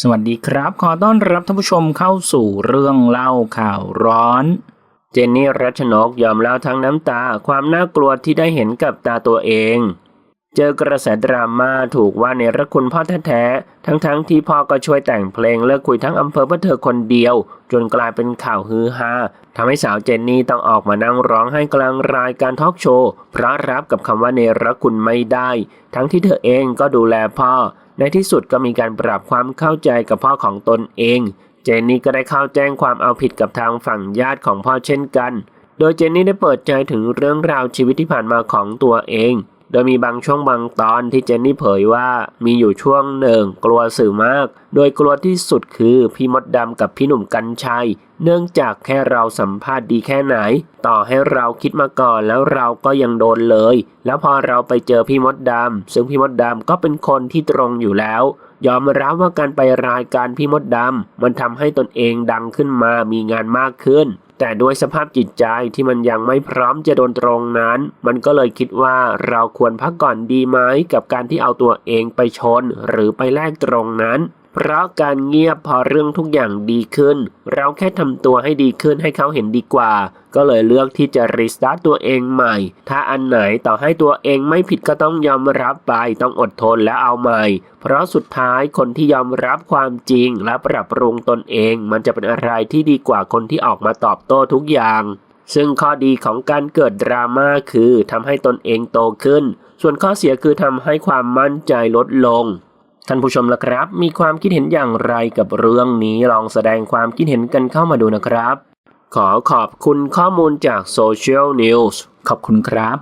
สวัสดีครับ ขอต้อนรับท่านผู้ชมเข้าสู่เรื่องเล่าข่าวร้อน เจนนี่รัชนกยอมเล่าทั้งน้ำตาความน่ากลัวที่ได้เห็นกับตาตัวเอง เจอกระแสดราม่าถูกว่าเนรคุณพ่อแท้ๆทั้งๆที่พ่อก็ช่วยแต่งเพลงเลิกคุยทั้งอำเภอเพื่อเธอคนเดียว จนกลายเป็นข่าวฮือฮาทำให้สาวเจนนี่ต้องออกมานั่งร้องไห้กลางรายการทอล์กโชว์เพราะรับกับคำว่าเนรคุณไม่ได้ ทั้งที่เธอเองก็ดูแลพ่อ ในที่สุดก็มีการปรับความเข้าใจกับพ่อของตนเอง เจนนี่ก็ได้เข้าแจ้งความเอาผิดกับทางฝั่งญาติของพ่อเช่นกัน โดยเจนนี่ได้เปิดใจถึงเรื่องราวชีวิตที่ผ่านมาของตัวเอง ดยมีบางช่วงบางตอนที่เจนนี่เผยว่ามีอยู่ช่วงหนึ่งกลัวสื่อมาก โดยกลัวที่สุดคือพี่มดดำกับพี่หนุ่มกัญชัย เนื่องจากแค่เราสัมภาษณ์ดีแค่ไหน ต่อให้เราคิดมาก่อนแล้วเราก็ยังโดนเลย แล้วพอเราไปเจอพี่มดดำซึ่งพี่มดดำก็เป็นคนที่ตรงอยู่แล้วยอมรับว่าการไปรายการพี่มดดำมันทำให้ตนเองดังขึ้นมามีงานมากขึ้น แต่ด้วยสภาพจิตใจที่มันยังไม่พร้อมจะโดนตรงนั้น มันก็เลยคิดว่าเราควรพักก่อนดีไหมกับการที่เอาตัวเองไปชน หรือไปแลกตรงนั้น เพราะการเงียบพอเรื่องทุกอย่างดีขึ้น เราแค่ทำตัวให้ดีขึ้นให้เขาเห็นดีกว่า ก็เลยเลือกที่จะรีสตาร์ตตัวเองใหม่ ถ้าอันไหนต่อให้ตัวเองไม่ผิดก็ต้องยอมรับไป ต้องอดทนและเอาใหม่ เพราะสุดท้ายคนที่ยอมรับความจริงและปรับปรุงตนเอง มันจะเป็นอะไรที่ดีกว่าคนที่ออกมาตอบโต้ทุกอย่าง ซึ่งข้อดีของการเกิดดราม่าคือทำให้ตนเองโตขึ้น ส่วนข้อเสียคือทำให้ความมั่นใจลดลง ท่านผู้ชมล่ะครับ มีความคิดเห็นอย่างไรกับเรื่องนี้ลองแสดงความคิดเห็นกันเข้ามาดูนะครับ ขอขอบคุณข้อมูลจากโซเชียลนิวส์ขอบคุณครับ